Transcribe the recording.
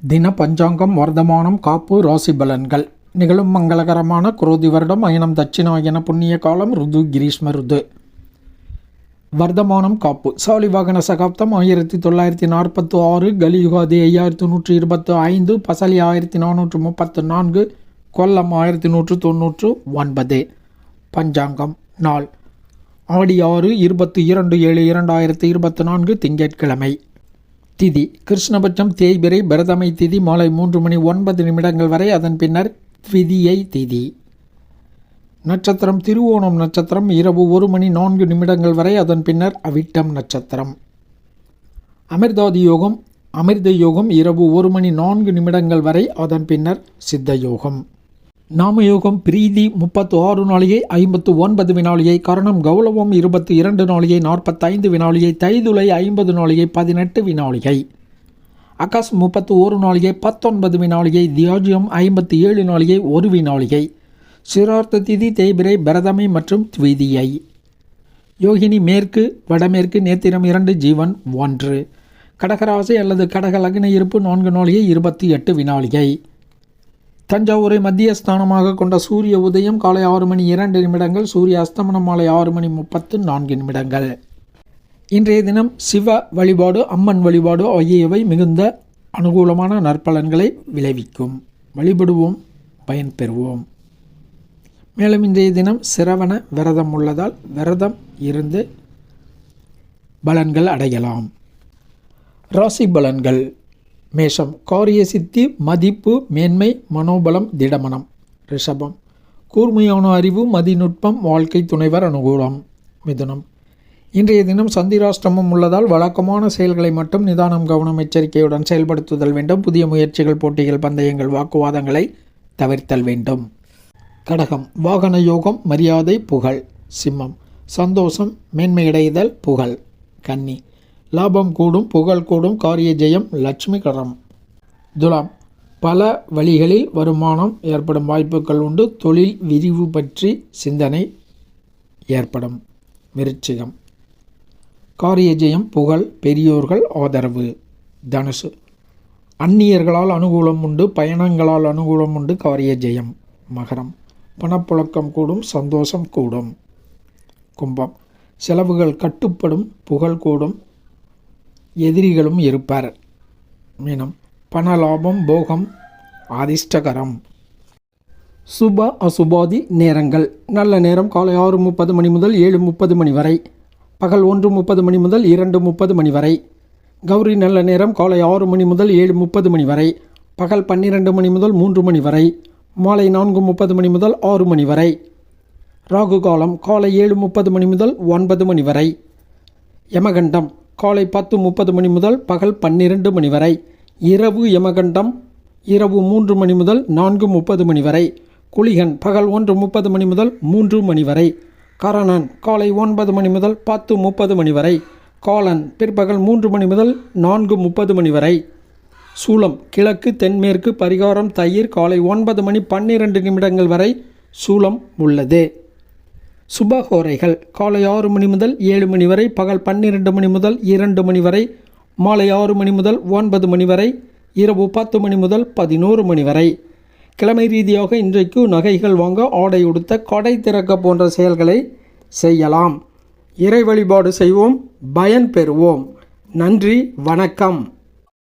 தின பஞ்சாங்கம் வர்த்தமானம் காப்பு ராசி பலன்கள். நிகழும் மங்களகரமான குரோதி வருடம் அயனம் தட்சிணாயன புண்ணிய காலம் ருது கிரீஷ்ம ருது. வர்த்தமானம் காப்பு. சாலிவாகன சகாப்தம் ஆயிரத்தி தொள்ளாயிரத்தி நாற்பத்தி ஆறு கலியுகாதி ஐயாயிரத்தி நூற்றி இருபத்தி ஐந்து பசலி ஆயிரத்தி நானூற்று முப்பத்து நான்கு கொல்லம் ஆயிரத்தி நூற்று தொண்ணூற்று ஒன்பது. பஞ்சாங்கம் நாள். ஆடி ஆறு இருபத்தி இரண்டு ஏழு இரண்டாயிரத்தி இருபத்தி நான்கு திங்கட்கிழமை. திதி. கிருஷ்ணபட்சம் தேய்பிரை பரதமை திதி மாலை மூன்று மணி ஒன்பது நிமிடங்கள் வரை அதன் பின்னர் த்விதியை திதி. நட்சத்திரம் திருவோணம் நட்சத்திரம் இரவு ஒரு மணி நான்கு நிமிடங்கள் வரை அதன் பின்னர் அவிட்டம் நட்சத்திரம். அமிர்தாதி யோகம் அமிர்த யோகம் இரவு ஒரு மணி நான்கு நிமிடங்கள் வரை அதன் பின்னர் சித்த யோகம். நாமயோகம் பிரீதி முப்பத்து ஆறு நாளிகை ஐம்பத்து ஒன்பது வினாளியை கரணம் கௌரவம் இருபத்தி இரண்டு நாளிகை நாற்பத்தைந்து வினாளியை தைதுளை ஐம்பது நாளிகை பதினெட்டு வினாளிகை. அகாஸ் முப்பத்து ஒரு நாளிகை பத்தொன்பது வினாளிகை தியாஜியம் ஐம்பத்தி ஏழு நாளிகை ஒரு வினாளிகை. சிரார்த்த திதி தேய்பிரை பரதமை மற்றும் த்விதியை. யோகினி மேற்கு வடமேற்கு நேத்திரம் இரண்டு ஜீவன் ஒன்று. கடகராசி அல்லது கடக லக்ன இருப்பு நான்கு நாளிகை இருபத்தி எட்டு வினாளிகை. தஞ்சாவூரை மத்திய ஸ்தானமாக கொண்ட சூரிய உதயம் காலை ஆறு மணி இரண்டு நிமிடங்கள் சூரிய அஸ்தமனம் மாலை ஆறு மணி முப்பத்து நான்கு நிமிடங்கள். இன்றைய தினம் சிவ வழிபாடு அம்மன் வழிபாடு ஆகியவை மிகுந்த அனுகூலமான நற்பலன்களை விளைவிக்கும். வழிபடுவோம் பயன்பெறுவோம் மேலும் இன்றைய தினம் சிரவண விரதம் உள்ளதால் விரதம் இருந்து பலன்கள் அடையலாம். ராசி பலன்கள். மேஷம். காரிய சித்தி மதிப்பு மேன்மை மனோபலம் திடமனம். ரிஷபம். கூர்மையான அறிவு மதிநுட்பம் வாழ்க்கை துணைவர் அனுகூலம். மிதுனம். இன்றைய தினம் சந்திராஷ்டிரமம் உள்ளதால் வழக்கமான செயல்களை மட்டும் நிதானம் கவனம் எச்சரிக்கையுடன் செயல்படுத்துதல் வேண்டும். புதிய முயற்சிகள் போட்டிகள் பந்தயங்கள் வாக்குவாதங்களை தவிர்த்தல் வேண்டும். கடகம். வாகன யோகம் மரியாதை புகழ். சிம்மம். சந்தோஷம் மேன்மையடைதல் புகழ். கன்னி. லாபம் கூடும் புகழ் கூடும் காரிய ஜெயம் லட்சுமி கரம். துலாம் பல வழிகளில் வருமானம் ஏற்படும் வாய்ப்புகள் உண்டு. தொழில் விரிவு பற்றி சிந்தனை ஏற்படும். விருச்சிகம் காரிய ஜெயம் புகழ் பெரியோர்கள் ஆதரவு. தனுசு அந்நியர்களால் அனுகூலம் உண்டு பயணங்களால் அனுகூலம் உண்டு காரிய ஜெயம். மகரம் பணப்புழக்கம் கூடும் சந்தோஷம் கூடும். கும்பம் செலவுகள் கட்டுப்படும் புகழ் கூடும் எதிரிகளும் இருப்பர். மீனம் பண லாபம் போகம் அதிர்ஷ்டகரம் சுப அசுபாதி நேரங்கள். நல்ல நேரம் காலை ஆறு முப்பது மணி முதல் ஏழு முப்பது மணி வரை. பகல் ஒன்று முப்பது மணி முதல் இரண்டு முப்பது மணி வரை. கௌரி நல்ல நேரம் காலை ஆறு மணி முதல் ஏழு முப்பது மணி வரை. பகல் பன்னிரெண்டு மணி முதல் மூன்று மணி வரை. மாலை நான்கு முப்பது மணி முதல் ஆறு மணி வரை. ராகு காலம் காலை ஏழு முப்பது மணி முதல் ஒன்பது மணி வரை. யமகண்டம் காலை பத்து முப்பது மணி முதல் பகல் பன்னிரண்டு மணி வரை. இரவு யமகண்டம் இரவு மூன்று மணி முதல் நான்கு முப்பது மணி வரை. குளிகன் பகல் ஒன்று முப்பது மணி முதல் மூன்று மணி வரை. கரணன் காலை ஒன்பது மணி முதல் பத்து முப்பது மணி வரை. காலன் பிற்பகல் மூன்று மணி முதல் நான்கு முப்பது மணி வரை. சூலம் கிழக்கு தென்மேற்கு பரிகாரம் தயிர் காலை ஒன்பது மணி பன்னிரண்டு நிமிடங்கள் வரை சூலம் உள்ளது. சுபஹோரைகள் காலை ஆறு மணி முதல் ஏழு மணி வரை பகல் பன்னிரண்டு மணி முதல் இரண்டு மணி வரை மாலை ஆறு மணி முதல் ஒன்பது மணி வரை இரவு பத்து மணி முதல் பதினோரு மணி வரை. கிழமை ரீதியாக இன்றைக்கு நகைகள் வாங்க ஆடை உடுத்த கடை திறக்க போன்ற செயல்களை செய்யலாம். இறை வழிபாடு செய்வோம். பயன் பெறுவோம். நன்றி வணக்கம்.